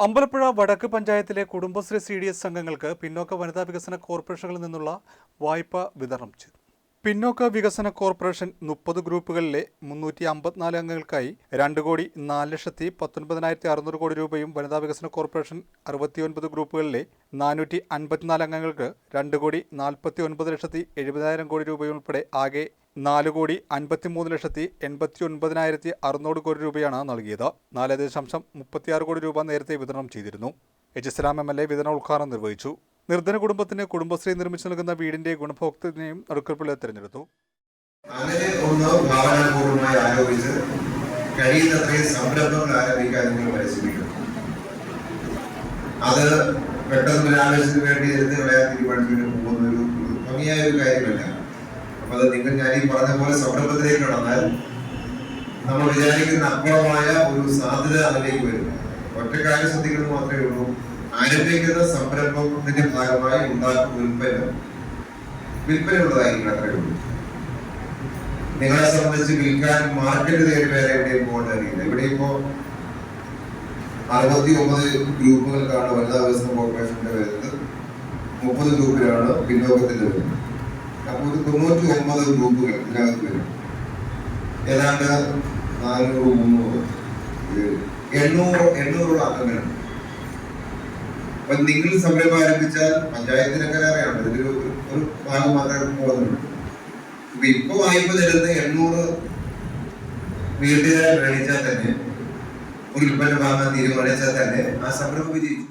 അമ്പലപ്പുഴ വടക്ക് പഞ്ചായത്തിലെ Kudumbashree C D S സംഘങ്ങൾക്ക് പിന്നോക്ക വനിതാ വികസന കോർപ്പറേഷനുകളിൽ നിന്നുള്ള വായ്പ വിതരണം ചെയ്തു. പിന്നോക്ക വികസന കോർപ്പറേഷൻ മുപ്പത് ഗ്രൂപ്പുകളിലെ മുന്നൂറ്റി അമ്പത്തിനാല് അംഗങ്ങൾക്കായി രണ്ട് കോടി നാല് ലക്ഷത്തി പത്തൊൻപതിനായിരത്തി അറുന്നൂറ് കോടി രൂപയും വനിതാ വികസന കോർപ്പറേഷൻ അറുപത്തിയൊൻപത് ഗ്രൂപ്പുകളിലെ നാനൂറ്റി അൻപത്തിനാല് അംഗങ്ങൾക്ക് രണ്ട് കോടി നാൽപ്പത്തി ഒൻപത് ലക്ഷത്തി എഴുപതിനായിരം കോടി രൂപയും ഉൾപ്പെടെ ആകെ നാല് കോടി അൻപത്തിമൂന്ന് ലക്ഷത്തി എൺപത്തി ഒൻപതിനായിരത്തി അറുന്നൂറ് കോടി രൂപയാണ് നൽകിയത്. നാല് ദശാംശം മുപ്പത്തിയാറ് കോടി രൂപ നേരത്തെ വിതരണം ചെയ്തിരുന്നു. H Islam M L A വിതരണ ഉദ്ഘാടനം നിർവഹിച്ചു. നിർധന കുടുംബത്തിന് കുടുംബശ്രീ നിർമ്മിച്ചു നൽകുന്ന വീടിന്റെ ഗുണഭോക്തൃനെയും നറുക്കെടുപ്പിൽ തിരഞ്ഞെടുത്തു. അത് പെട്ടെന്ന് ഒരു ആവേശത്തിന് വേണ്ടി തീരുമാനത്തിന് പോകുന്ന ഒരു ഭംഗിയായ ഒരു കാര്യമല്ല. അപ്പൊ നിങ്ങൾ ഞാൻ ഈ പറഞ്ഞ പോലെ സംരംഭത്തിലേക്ക് കടന്നാൽ നമ്മൾ വിചാരിക്കുന്ന അപ്പുറമായ ഒരു സാധ്യത അതിലേക്ക് വരും ഒറ്റ കാര്യം ശ്രദ്ധിക്കുന്നത് മാത്രമേ ഉള്ളൂ. ആരംഭിക്കുന്ന സംരംഭത്തിന്റെ ഭാഗമായി ഉണ്ടാക്കുന്ന ഉൽപ്പന്നം വിൽപ്പന. ഉള്ളതായിരിക്കും അത്രേ ഉള്ളൂ. നിങ്ങളെ സംബന്ധിച്ച് വിൽക്കാൻ മാർക്കറ്റ് തേടി വേറെ എവിടെയും പോകേണ്ട അറിയില്ല ഇവിടെ ഇപ്പോ അറുപത്തി ഒമ്പത് ഗ്രൂപ്പുകൾക്കാണ് വനിതാ വികസന കോർപ്പറേഷന്റെ വരുന്നത്. മുപ്പത് ഗ്രൂപ്പിലാണ് പിന്നോക്കത്തിൽ വരുന്നത്. അപ്പോൾ ഒരു തൊണ്ണൂറ്റി ഒമ്പത് ഗ്രൂപ്പുകൾ ഇതിനകത്ത് വരും. ഏതാണ്ട് നാനൂറ് മുന്നൂറ് എണ്ണൂറ് എണ്ണൂറോളം അംഗങ്ങളുണ്ട് അപ്പൊ നിങ്ങൾ സംരംഭം ആരംഭിച്ചാൽ പഞ്ചായത്തിന്റെ ഇതിൽ ഒരു- ഭാഗം മാത്രമേ പോകുന്നുള്ളൂ ഇപ്പൊ ഇപ്പൊ വായ്പ തരുന്ന എണ്ണൂറ് വീട്ടുകാരെ പ്രണിച്ചാൽ തന്നെ ഒരു ഉൽപ്പന്നം വാങ്ങാൻ തീരുമാനിച്ചാൽ തന്നെ ആ സംരംഭം വിജയിച്ചു